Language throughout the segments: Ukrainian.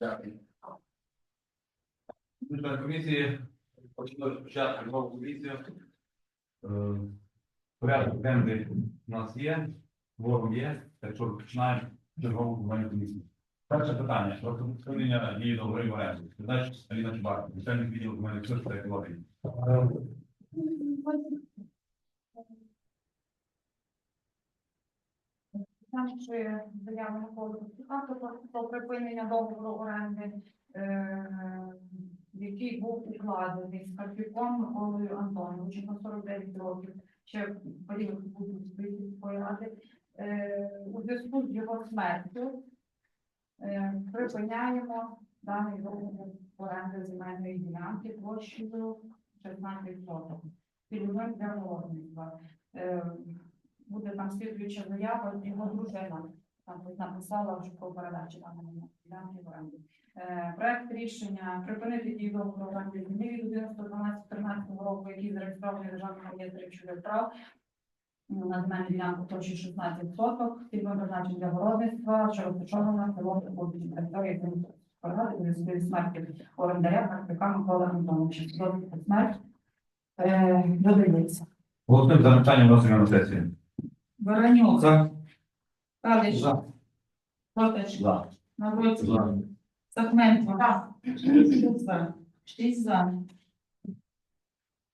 Дякую. Член комісії, почали спочатку нову комісію. Е, Порядок денний у нас є, ворог є, так що починаємо чергову комунальну комісію. Перше питання про припинення дії договорів оренди. Передача Аліна Чубак, начальник відділу служб та екології. Наші заяви на поводу про припинення договору оренди, е, який був укладений з Карпіком Миколою Антоновичем на 49 років, ще в період сільської ради, Е, у зв'язку з його смертю е, припиняємо даний договір оренди земельної ділянки площею 16 соток. Пільговим для городництва. Буде там слідуюча заява, його дружина там написала вже про передачу даної ділянки в оренду. Е, Проект рішення припинити дію договору оренди землі від 11.12.13 року, який зареєстрований державним реєстрі чужих прав на земельну ділянку площі 16 соток, пільговим призначення для городництва, що розташовано село Прикопичі, території Ради у зв'язку смерті орендаря Карпика Микола Антоновича. Свідоцтво смерть е, додається. Голосуємо за вносимо на сесію. Воронюк, За. Калиш, За. Протач, За. Навроцький, За. Сахменко, Шість за. Шість за.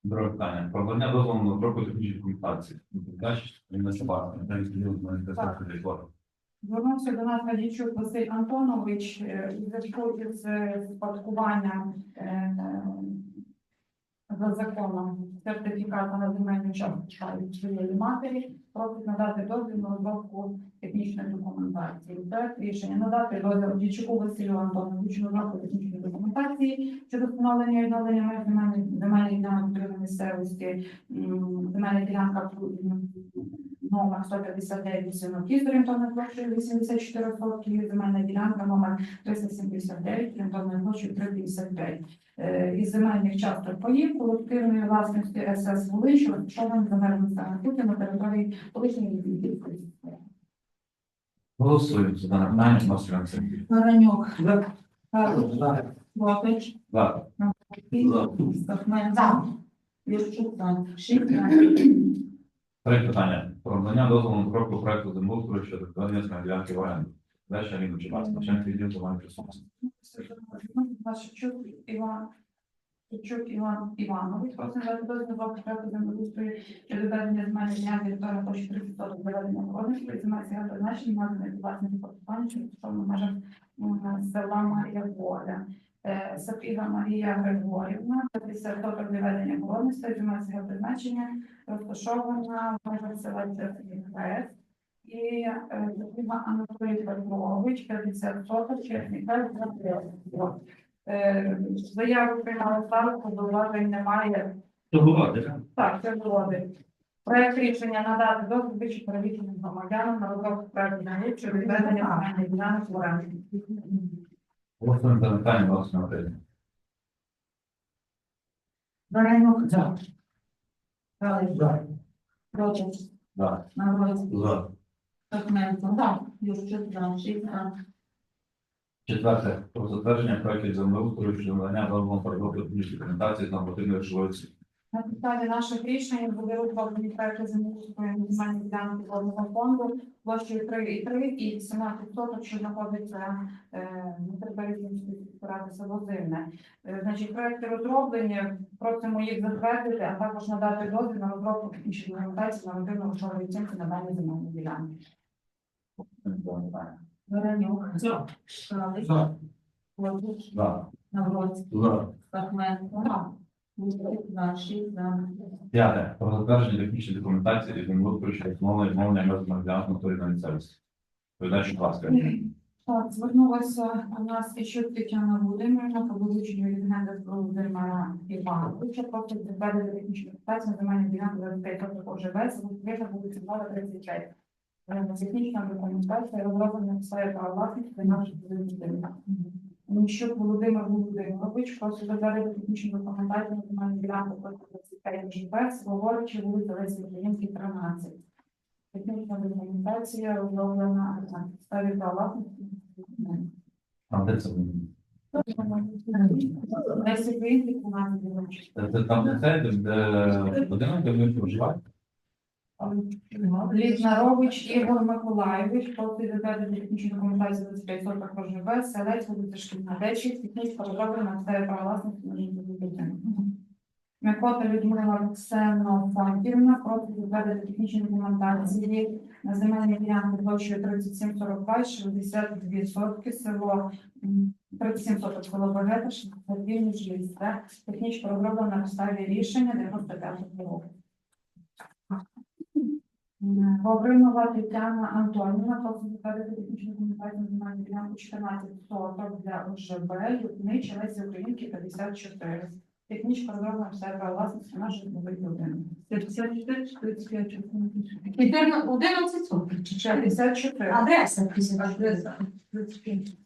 Друге питання. Про надання дозволу на розробку технічної документації. Передача Аліна Чубак, начальник відділу комунальних служб та екології. Звернувся до нас Гадічук Василь Антонович е, у зв'язку із е, спадкуванням е, за законом сертифіката на земельну частку своєї матері, просить надати дозвіл на розробку технічної документації. Проект рішення надати дозвіл Дічуку Василю Антоновичу на розробку технічної документації щодо встановлення і відновлення меж земельних ділянок місцевості, земельних земельна ділянка м, номер 159 сінокіз з орієнтовною площею 84 сотки, земельна ділянка номер 379 орієнтовною площею 355. Е, Із земельних часток поїв колективної власності СС Волинь, що розташовані за межами населених на території колишньої Львівської. Голосуємо за дане питання сесію. Воронюк, За. Лопич, За. Стахмен, Юрчук, Шість Третє питання. Про надання дозволу на розробку проекту землеустрою щодо проведення земельної ділянки в оренду. Аліна Чубак, начальник відділу комунальних служб. Вашичук Іван. Шевчук Іван Іванович, просимо дозвіл на проекту землеустрою щодо ведення земельної ділянки Вікторія площі 30 соток для ведення городництва і земель сільського призначення наданих власних користування, що в межах села Марія Воля. Е, Сапіга Марія Григорівна, 50 соток для ведення городництва і призначення, розташована в межах села Чернігрес. І е, Сапіга Анатолій Петрович, 50 соток, Чернігрес, Запорожжя. Е, Заяву приймали ставку, зауважень немає. Так, це згоди. Проект рішення надати дозвіл чи перевіреним громадянам на розробку проекту на щодо відведення земельних ділянок в. Голосуємо за питання вносимо на сесію. Варенюк, за. Галич, Протяг, За. Навроцький, За. Сахменко, за. Юрчук, за. Шість за. Четверте. Про затвердження проектів землеустрою щодо надання дозволу на розробку технічної документації з нормативної речової оцінки. На підставі наших рішень буде розроблені проекти землеустрою земельних ділянок водного фонду площею 3,3 і 17 соток, що знаходиться е, на території ради село Зимне. Е, Значить, проекти розроблені, просимо їх затвердити, а також надати дозвіл на розробку технічної документації на родинну грошової оцінки на дані земельні ділянки. Воронюк, За. Шалик, За. Навроцький, за. П'яте. Про затвердження технічної документації з землеустрою і відновлення меж земельних ділянок на місцевості. Передача, будь ласка. Так, звернулася у нас ще Тетяна Володимирівна по вилученню від генда Володимира Івановича, просто відведення технічної документації на земельні ділянки 25 років ОЖВ, вигляд вулиці Влада 35. Е, Технічна документація розроблена своє право власності наших будинків. Ніщук Володимир Володимирович просить затвердити технічну документацію на земельні ділянки 25 ОЖВ, Словоричі, вулиця Лесі Українській, 13. Технічна документація розроблена на підставі права. А де це? буде? Виїздів, 12 вилучень. Це це там де це, де- будинок, де проживають? Лізнарович Ігор Миколаєвич, просить затвердити технічну документацію 25 соток ОЖБ, селець, вулиця Шкільна 10, технічно розроблена на підставі права власності на будинок. Микота Людмила Ксенофонтівна просить затвердити технічну документацію на земельній ділянці площею 3742, 62 сотки, село м, 37 соток село Багета, 62 Міжлісте, технічно розроблена на підставі рішення 95 року. М, Вавринова Тетяна Антонівна просить затвердити технічну документацію на земельну ділянку 14 соток для ОЖБ, Людмичі Лесі Українки 54. Технічно розроблена все право власності на житловий будинок. 54 чи 35 чи 11 соток 54. Адреса адреса 35.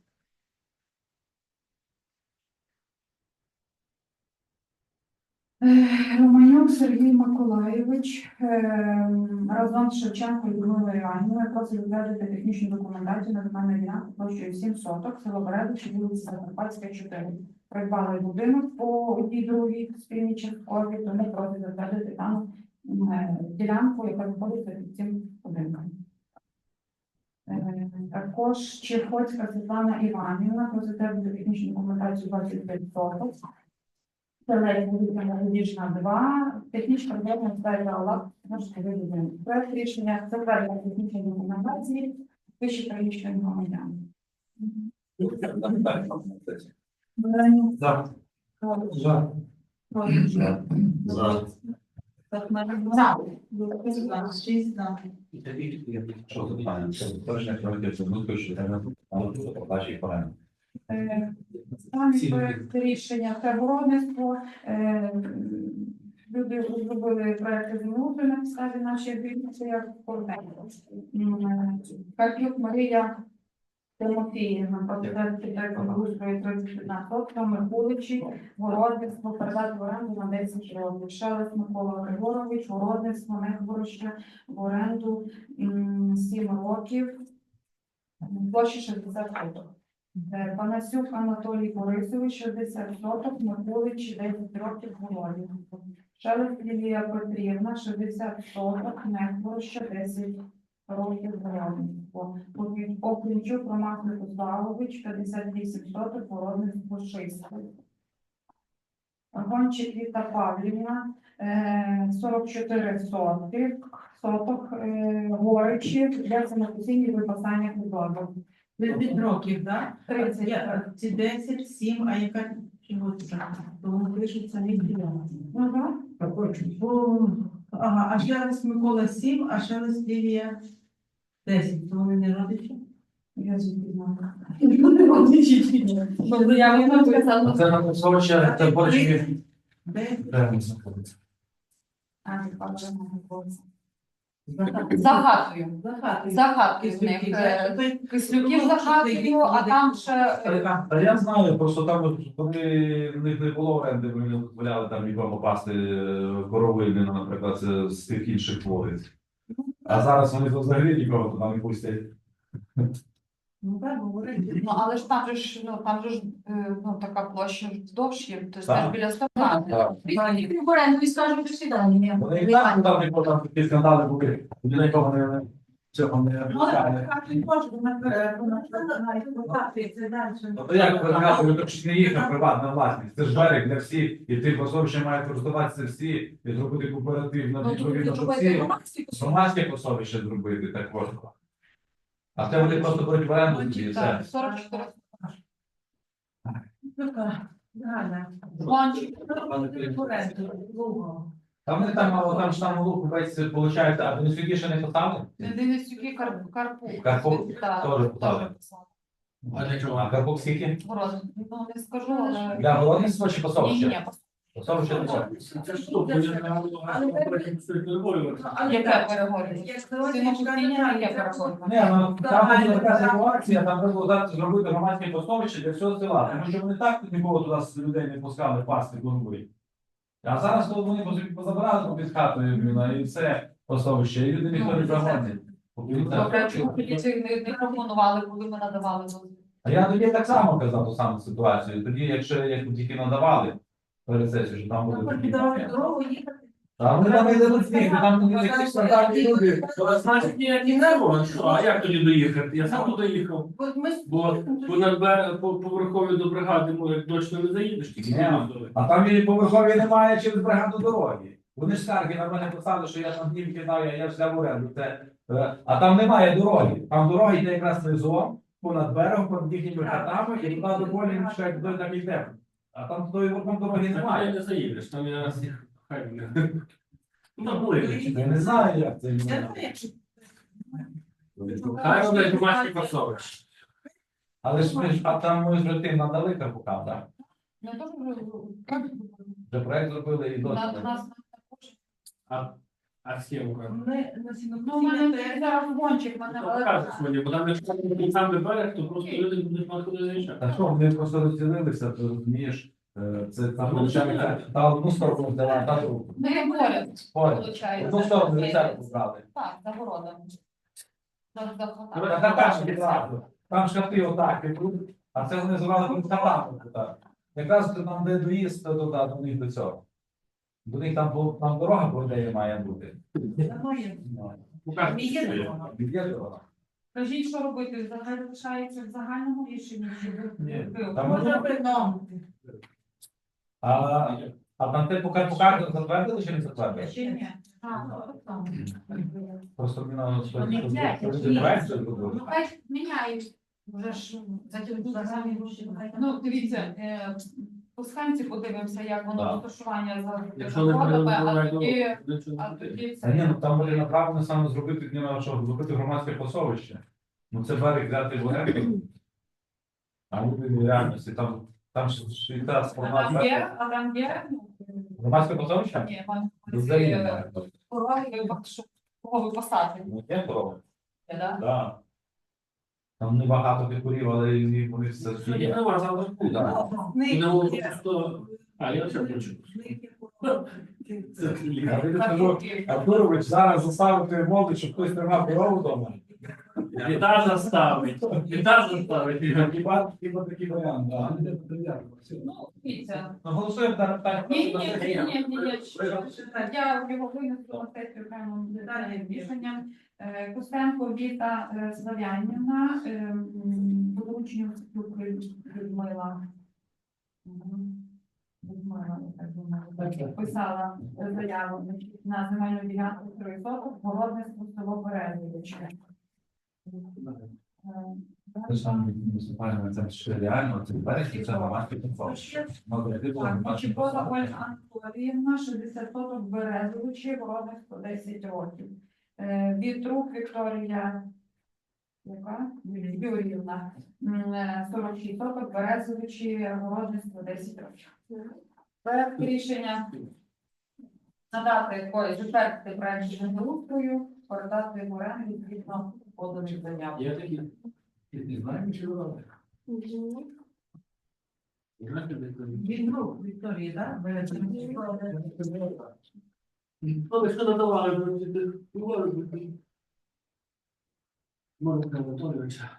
Е, Романюк Сергій Миколаєвич е, разом з Шевченко Людмилою Іванівною просить затвердити технічну документацію на земельну ділянку площею 7 соток, село Бередичі, вулиця Закарпатська, 4. Придбали будинок по одній другій спільній часткові, тому просить затвердити там е, ділянку, яка знаходиться під цим будинком. Також Чехоцька Світлана Іванівна просить технічну документацію 25 соток. Це 2, технічна розробна стайла ОЛАП, наш будинок. Проект рішення затвердження технічної документації вищі переміщені громадян. За. За. За. За. Шість за. Що за питання? Це точно проти ну точно треба тут побачити порядок. Е, Останній проект рішення це городництво. Е, Люди зробили проекти землеустрою на підставі нашої бюджету, як. М, Карпюк Марія Тимофіївна, землеустрою 31 сотка, Микуличі, городництво, передати в оренду на 10 років. Шелест Микола Григорович, городництво, Нехвороща, в оренду 7 років, площа 60 соток. Е, Панасюк Анатолій Борисович, 60 соток, Миколич, 10 років голові. Шелест Лілія Петрівна, 60 соток, Нехвороща, 10 років городництво. Окрінчук Роман Святославович, 58 соток, городництво 6. Гончик Віта Павлівна, е, 44 сотки, соток, е, горичі для самопосіння випасання худоби. Ви від років, так? 30. Я- Ці 10, 7, а яка чого це? Тому пишеться від Ну, так. Ага, а Шелест Микола 7, а Шелест Лілія 10. То вони не родичі? Я звідки знаю. Ну, я не написала. Це на Косовича, це борщі. Де? Де він знаходиться? А, не. За За хатою. За хатою. За хатою в них. Кислюків за хатою, а там ще Та я знаю, просто там, от, коли в них не було оренди, вони не дозволяли там і попасти е, коровини, наприклад, з- з тих інших вулиць. А зараз вони взагалі нікого туди не пустять. Ну так, говорить. Ну, але ж там же ж, ну, там же ж, е, ну, така площа вздовж є, то Так. теж біля. Так. В оренду і скажемо, до свидання. Вони і так там нікого там такі скандали були, ні на кого не цього не пускали. Тобто як виглядати, ви ж не їхня приватна власність, це ж берег для всіх, і тим пособищем мають користуватися всі, і зробити кооперативно, Ну, тут відповідно, зробити всі громадські громадське пособище зробити також. А це вони просто беруть в оренду собі, і все. Так, 44 Там не там, а там ж там лук весь виходить, а світі ще не поставили? Денисюки Карпу. Карпу теж написала. А для чого? А карпок скільки? Город. Ну, не скажу, але... Для городництва чи Ні, ні, не? Синопустіння, яке перегорювання? Ні, ну там така ситуація, там треба було зараз зробити громадське пособище для всього села, тому що вони так нікого туди з людей не пускали пасти клумби. А зараз, вони по собі позабирали під хатою, блін, і все пособище, і люди ніхто не проходить. Добре, чому поліцію не, не пропонували, коли ми надавали дозвіл? А я тоді так само казав ту саму ситуацію. Тоді, якщо як тільки надавали що там буде. Ну, піддавати дорогу, їхати. А ми там не розуміємо, там не якісь стандартні люди. Значить, ніякі не було. Що, А як тоді доїхати? Я сам туди їхав. От ми з- Бо по, надбе- по, по до бригади може, точно не заїдеш, тільки Ні. не А там і по Верховій немає через бригаду дороги. Вони ж скарги на мене писали, що я там дім кидав, я, я взяв в оренду. Це, е, а там немає дороги. Там дорога йде якраз низом, понад берегом, понад їхніми хатами, і туди до полі ще як туди так йде. А там тої там дороги Там немає. не заїдеш, там я хай не. Ну, ближче. Я не знаю, як це. Хай роблять домашні фасови. Але ж ми ж, а там ми ж тим надали карбукам, так? Я теж вже Вже проект зробили і на досить. нас також. А, а схему як? Ми на Ну, мене гончик, мене Ну, бо там якщо не сам не берег, то просто люди будуть мати куди заїжджати. Та що, вони просто розділилися, ти розумієш, е, це там виходить, та одну сторону взяла, та другу. Ми поряд, Поряд. виходить. Одну сторону рецепт брали. Так, за городом. За Та захватом. та перша відразу. Там ж хати отак ідуть, а це вони звали так. Якраз там, де доїзд, то туди, до них до цього. До них там, бу- там дорога по ідеї має бути. немає. Ну, Покажеш, Є дорога. Є дорога. Скажіть, що робити? Взагалі лишається в загальному рішенні? Чи ви- Ні, ви- там Можна можна- придумати. А, а там те поки покажуть, затвердили чи не затвердили? Ще ні. Ну, там. Просто мені надо не знаю, сказати, ні. що проект зробили. Ну, хай міняють. Вже ж затягнуть загальні гроші. Ну, дивіться, е, по схемці подивимося, як воно Так. розташування за Якщо не заводами, а тоді, а тоді Та ні, це. ну там буде направлено саме зробити не на що зробити громадське пасовище. Ну це берег взяти в оренду. А люди реальності там там ж швейцарська А там є, а там є, ну, Громадське пасовище? ні, вам Взагалі е, немає. пороги, що кого ви посадите, Ну, є корова. да? Да. Там небагато курів, але і вони все Я не вважав нема завтра буде. Так. Ну, просто- А, я все хочу. Це Я тобі скажу, Артурович зараз заставити моду, щоб хтось тримав корову вдома. Біда заставить. Біда заставить. Хіба хіба такий варіант, да. Ну, дивіться. Голосуємо питання. Ні, ні, ні, ні, ні, ні. Я його винесу на сесію окремим детальним рішенням. Е, Костенко Віта е, Славянівна, е, Люд- Людмила. Мгм. Людмила, я так думаю, писала е, заяву значить, на земельну ділянку 3 городництво село Березовиче. Виступаємо, це реально, це це Чіпова контроль. Ольга Анатоліївна, 60 соток Березовичі, городництво 10 років. Е, Вітрук Вікторія яка? Юріївна, е, 46 соток Березовичі, городництво 10 років. Проект рішення надати ой, затвердити проект землеустрою, передати в оренду відповідно поданих заяв. Є такі? Не знаємо, чи це? Від рук Вікторії, так? Ну, ви що надавали, говорити. Марка Анатолійовича.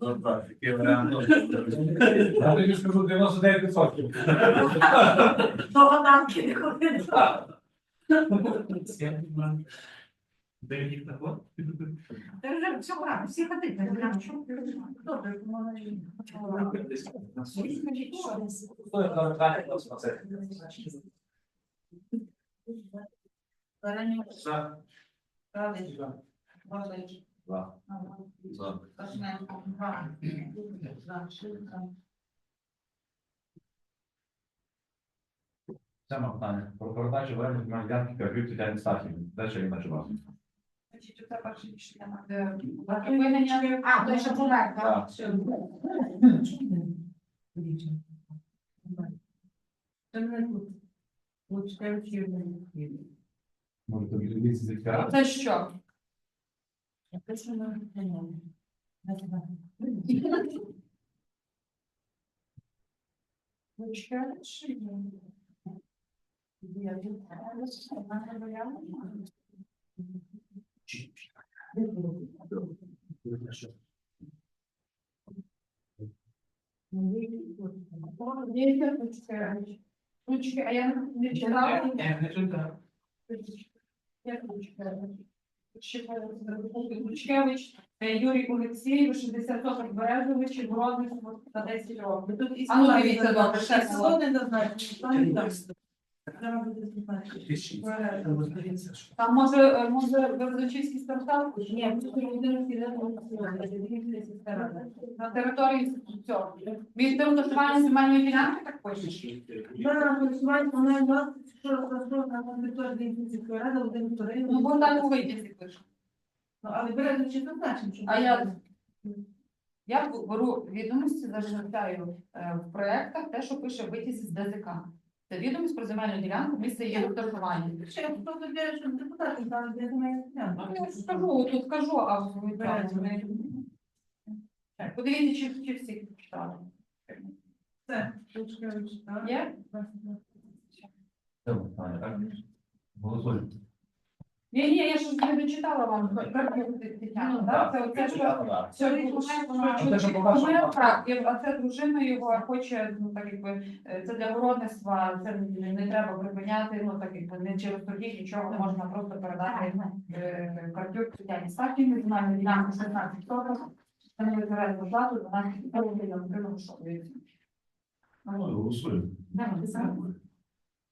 Ну, так, такий варіант. Я тобі скажу 99%. Того танки не ходить. Де їх на вже все правильно, всі помогли. Скажіть, що? Хто це? Баранюк, За. За. За. За. За, Шилка. Сьоме питання. Про передачу в оренду земельної ділянки Карпів Тетяні Стахівні. Далі я наче вас. Значить, це перше рішення на припинення. А, то ще поверх, Так. так? Це не тут. Лучше вчити. Може тобі дивіться звідки ради? Це що? Якось воно не Ручка чи ні? Я не знаю, вона не варіант. Є ручки. Ручки, а я не читала. Не е, Юрій Олексійович, 60 соток Березович, та 10 років. Тут і А ну, дивіться, добре, ще ще слово. не зазначено, там і там. Треба буде. Там може, е, може Березовичівський стартап? Ні, на території цього. Від розташування земельної ділянки так пишеш? Зараз голосування вона 20, що розташована на території Дінцівської ради, один Ну, бо так у витязі пише. Ну, Але беремо чи зазначимо, що... А я- Я беру відомості, зачитаю е, в проектах те, що пише витязі з ДЗК. Це відомість про земельну ділянку, місце її розташування. Ще я просто для що депутати там, я думаю, Ну, скажу, тут кажу, а в цьому не- Так, Подивіться, чи, чи всі читали. Все, точка так? Є? Питання, так? Голосуємо. Ні, ні, я ж не дочитала вам, Тетяна, так? Це оце, що Що Ну, що так. і- а це дружина його хоче, ну так якби е, це для городництва, це не, не треба припиняти, ну так якби не через торгів нічого можна просто передати е, картюк Тетяні Сакіні, земельну ділянку 16 соток, вони вибирають зарплату 12 соток, і там треба шокується. Голосуємо.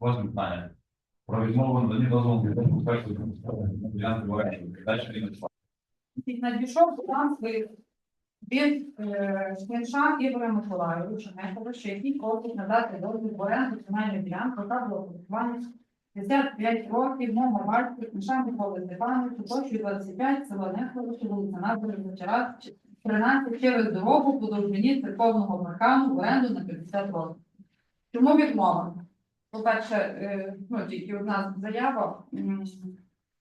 Восьме питання. Про відмову надані дозволу відповідно першої ділянки в оренді. Далі він надійшов баланс від е, Шкленша Ігоря Миколайовича Меховича, який просить надати дозвіл в оренду земельної ділянки та блокування 55 років, мова батька, Шкленша Миколи Степановича, площею 25, село Неховича, вулиця Набережна, Черад, 13 через дорогу по довжині церковного паркану в оренду на 50 років. Чому відмова? По-перше, е, ну, тільки одна заява.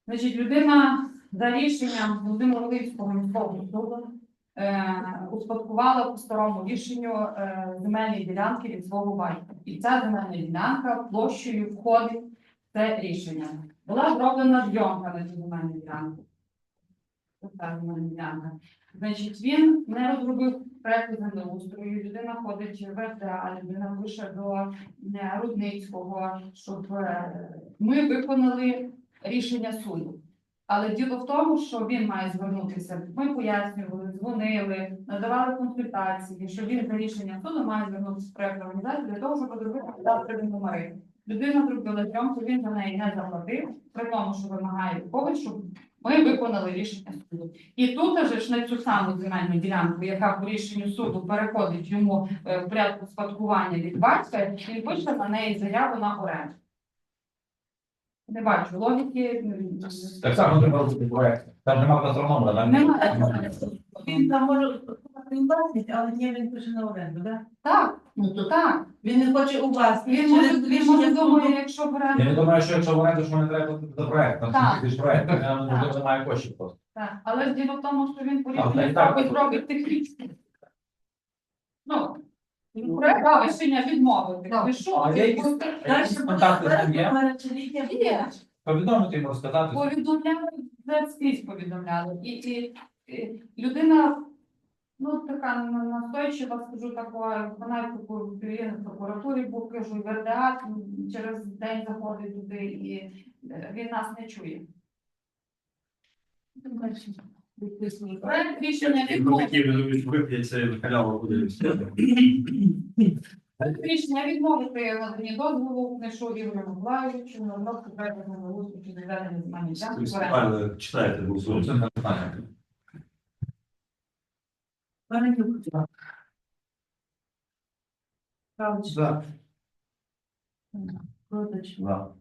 Значить, людина за рішенням Володимир-Волинського міського суду е, успадкувала по старому рішенню е, земельні ділянки від свого батька. І ця земельна ділянка площею входить в це рішення. Була зроблена зйомка на цю земельну ділянку. Ось ця земельна ділянка. Значить, він не розробив проекту землеустрою. Людина ходить в РДА, людина пише до е, Рудницького, щоб е, ми виконали рішення суду. Але діло в тому, що він має звернутися. Ми пояснювали, дзвонили, надавали консультації, що він за рішенням суду має звернутися в проєктну організацію для того, щоб зробити кадастрові номери. Людина зробила зйомку, він за неї не заплатив, при тому, що вимагає когось, щоб ми виконали рішення суду. І тут же ж на цю саму земельну ділянку, яка по рішенню суду переходить йому е, в порядку спадкування від батька, він пише на неї заяву на оренду. Не бачу логіки. Так само не робити. Там нема кадастроному, там Немає. Він там може у власність, але ні, він пише на оренду, так? Так, ну то так. Він не хоче у власність. Він може, він може думає, якщо Я не думаю, що якщо в оренду, що не треба платити за проект, там Так. тисяч проект, я можливо немає коштів просто. Так, але ж діло в тому, що він по А, рішенню так, так. ставить технічно. Ну, проект рішення відмовити. Так. Ви що? А є якісь- просто А якісь контакти з ним є? Є. Повідомити йому розказати. повідомляли, вже скрізь повідомляли. І, і, і людина, ну така на- настойчива, скажу такого, вона в він в прокуратурі був, кажу, в РДА через день заходить туди, і е, він нас не чує. Проект рішення відмовити. Рішення надані дозволу книшу Ігорю Миколаївичу на розробку проекту землеустрою щодо відведення земельних ділянок в оренду. Правильно питання. Варенюк. Калич. За. Родич. За.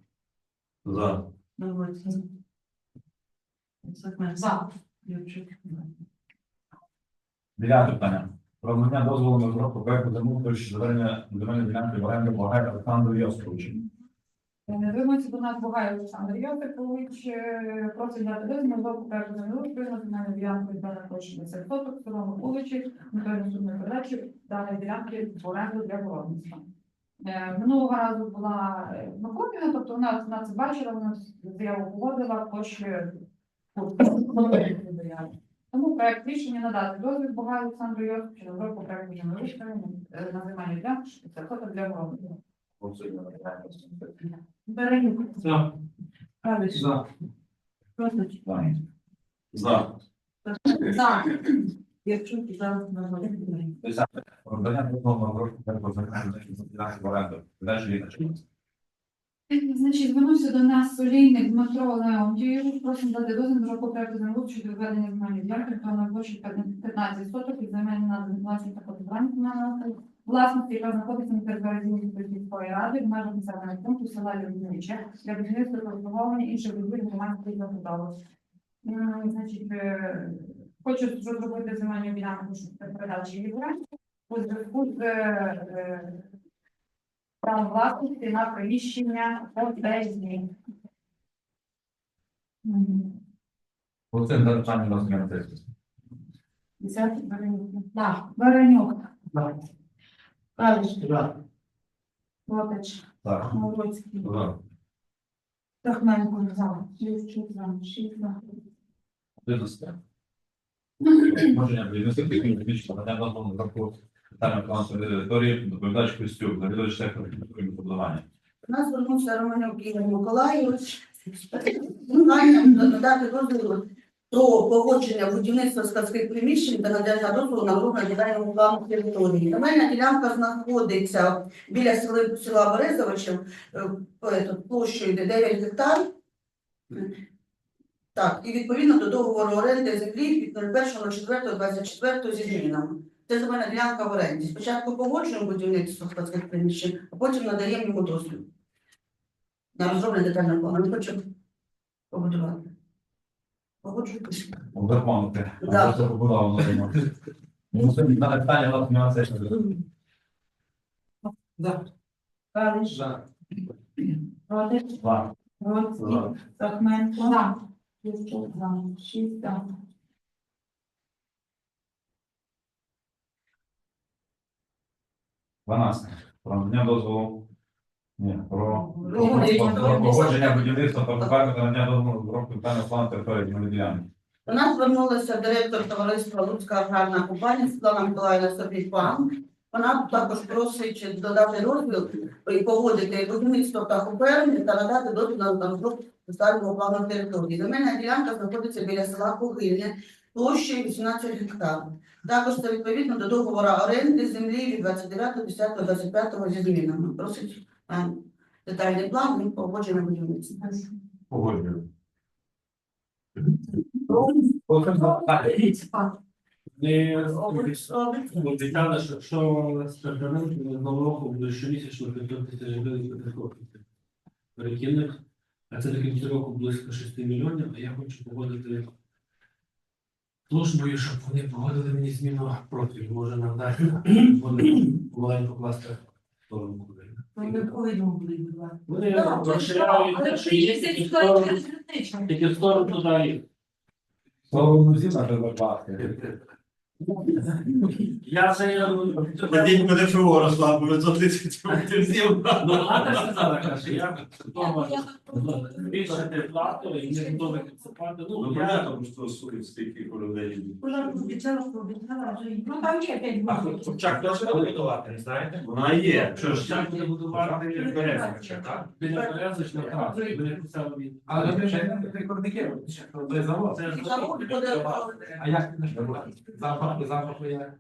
За. Довольцин. Сахмет. За. Юрчик. Дев'яте питання. Про надання дозволу на розробку проекту замовлення звернення земельної ділянки в оренду Благай Олександру Йосиповичу. Звернувся до нас Бугай Олександр Йосипович, е, просить дати дозвіл на проекту землеустрою прийняти земельну ділянку від мене площі 10 соток, цілому вулиці, метою наступної передачі даної ділянки в оренду для городництва. Е, Минулого разу була е, Макоміна, тобто вона це бачила, вона заяву погодила, площі тому проект рішення надати дозвіл Бугай Олександру Йосиповичу на проекту землеустрою е, на земельну ділянку 60 соток для городництва. Берегюк. За. Калиш. За. Ротич. За. За. Юрчик за. Назар. Десяте. Про надання дозволу на розробку проекту земельної оренду. Далі є начальник. Значить, звернувся до нас солійник Дмитро Леонтійович, просимо дати дозвіл на розробку проекту землеустрою щодо введення земельної ділянки, то на площі 15 соток від земельної наданої власні та подібрані комунальної власності, яка знаходиться на території сільської ради в межах населеного пункту села Людмиче для будівництва та обслуговування інших будівель громадської забудови. Значить, е, хочу розробити земельну ділянку передачі її у зв'язку з е, право власності на приміщення готельні. Оце за питання не. Десятий Баранюк. Так, Баранюк. Калиш. За. Лотич. Так. Молоцький. За. Тахменко. За. Юрчук. За. Шість. За. Технічного приміщення надання дозволу на розробку детального плану території, доповідач Костюк, завідувач сектору культури будування. У нас звернувся Романюк Ігор Миколайович з надати дозволу про погодження будівництва складських приміщень та надання дозволу на детального плану території. Земельна ділянка знаходиться біля села, села е, е, площею де 9 гектар. Так, і відповідно до договору оренди землі від 01.04.24 зі змінами. Це земельна ділянка в оренді. Спочатку погоджуємо будівництво складських приміщень, а потім надаємо йому дозвіл. На розроблення детального плану. Ми хочемо побудувати. Погоджуйтесь. Оберманути. Да. Це побудовано. Ну, це на питання у нас немає сесії. За. Калиш. За. Лотич. За. Молоцький. Тахменко. За. Юрчук. За. Шість. За. Дванадцяте. Про надання дозволу. Ні, про Погодження. про погодження будівництва та та надання дозволу на розробку детального плану території земельної ділянки. До нас звернулася директор товариства Луцька аграрна компанія Світлана Миколаївна Собіпан. Вона також просить додати розділ і погодити будівництво птахоферми та надати дозвіл на розробку детального плану території. Земельна ділянка знаходиться біля села Погильне площею 18 гектарів. Також це відповідно до договору оренди землі від 29.10.25 зі змінами. Просить е, детальний план і погодження будівництва. Погоджую. Не обіцяли, що з одного року буде щомісячно 500 тисяч гривень перераховувати перекинних. А це таки цього року близько 6 мільйонів, а я хочу погодити службою, щоб вони погодили мені зміну профілю. Може нам дати вони маленько класти в сторону Ми повинні були. Вони Так, розширяють, що є тільки в сторону- тільки в сторону туди. Я це Ходіть мене ФО розслабили, за 30 років з'їв. Ну, Ада сказала, каже, я вдома збільшити плату і не готовий відсипати. Ну, Ну, я понятно, що суть стільки королей. Вона обіцяла, пообіцяла, а вже й- Ну, там є п'ять А блоків. Собчак теж буде будувати, не знаєте? Вона є. Що ж, як буде будувати Березовича, так? Біля Березовича, так. Біля Куцева від- Але ви вже не прикордики, це завод. Це ж- Завод буде- А як не запах, запах є?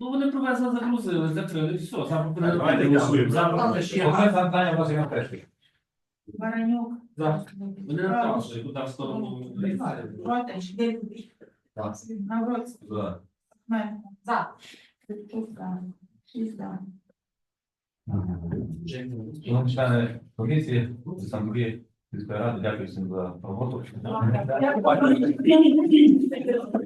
Ну, вони привезли, загрузили, закрили, все, запах. Давайте голосуємо. Запах ще. Одне завдання у вас є на тесті. Баранюк. За. Вони не вказують, куди в сторону. Не знаю. Ротич. Навроцький. За. Тахменко. За. Юрчук. За. Шість. За. Шановні члени комісії, асамблеї, сільської ради. Дякую всім за роботу. Дякую.